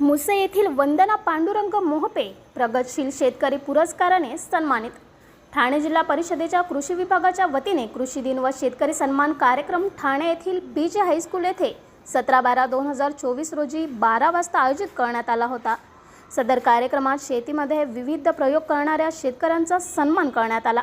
मुसे येथील वंदना पांडुरंग मोहपे प्रगतशील शेतकरी पुरस्काराने सन्मानित. ठाणे जिल्हा परिषदेच्या कृषी विभागाच्या वतीने कृषी दिन व शेतकरी सन्मान कार्यक्रम ठाणे येथील बीज हायस्कूल येथे सतरा बारा दोन हजार चोवीस रोजी बारा वाजता आयोजित करण्यात आला होता. सदर कार्यक्रमात शेतीमध्ये विविध प्रयोग करणाऱ्या शेतकऱ्यांचा सन्मान करण्यात आला.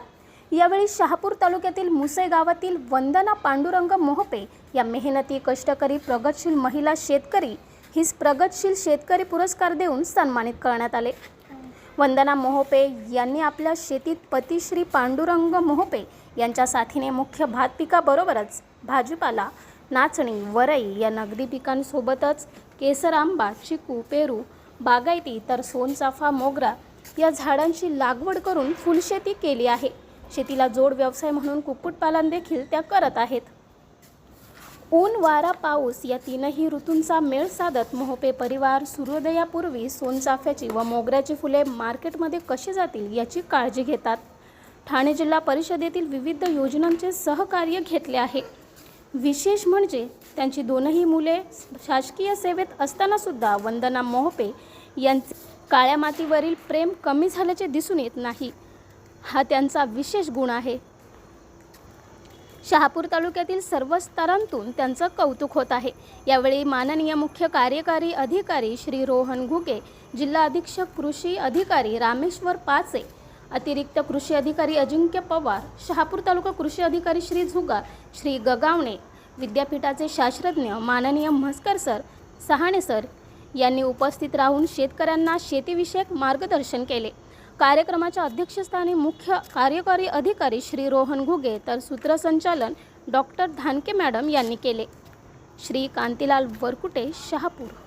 यावेळी शहापूर तालुक्यातील मुसे गावातील वंदना पांडुरंग मोहपे या मेहनती कष्टकरी प्रगतशील महिला शेतकरी हिस प्रगतशील शेतकरी पुरस्कार देऊन सन्मानित करण्यात आले. वंदना मोहोपे यांनी आपल्या शेतीत पतिश्री पांडुरंग मोहोपे यांच्या साथीने मुख्य भात पिकाबरोबरच भाजीपाला नाचणी वरई या नगदी पिकांसोबतच केसर आंबा चिकू पेरू बागायती तर सोनचाफा मोगरा या झाडांची लागवड करून फुलशेती केली आहे. शेतीला जोड व्यवसाय म्हणून कुक्कुटपालन देखील त्या करत आहेत. ऊन वारा पाऊस या तीनही ऋतूंचा मेळ साधत मोहपे परिवार सूर्योदयापूर्वी सोनचाफ्याची व मोगऱ्याची फुले मार्केटमध्ये कशी जातील याची काळजी घेतात. ठाणे जिल्हा परिषदेतील विविध योजनांचे सहकार्य घेतले आहे. विशेष म्हणजे त्यांची दोनही मुले शासकीय सेवेत असतानासुद्धा वंदना मोहपे यांचे काळ्या मातीवरील प्रेम कमी झाल्याचे दिसून येत नाही. हा त्यांचा विशेष गुण आहे. शहापूर तालुक्यातील सर्व स्तरांतून त्यांचं कौतुक होत आहे. यावेळी माननीय मुख्य कार्यकारी अधिकारी श्री रोहन घुगे जिल्हा अधीक्षक कृषी अधिकारी रामेश्वर पाचे अतिरिक्त कृषी अधिकारी अजिंक्य पवार शहापूर तालुका कृषी अधिकारी श्री झुगा श्री गगावणे विद्यापीठाचे शास्त्रज्ञ माननीय म्हस्कर सर सहाणे सर यांनी उपस्थित राहून शेतकऱ्यांना शेतीविषयक मार्गदर्शन केले. कार्यक्रमाच्या अध्यक्षस्थानी मुख्य कार्यकारी अधिकारी श्री रोहन घुगे तर सूत्रसंचालन डॉक्टर धानके मॅडम यांनी केले. श्री कांतीलाल वरकुटे शहापूर.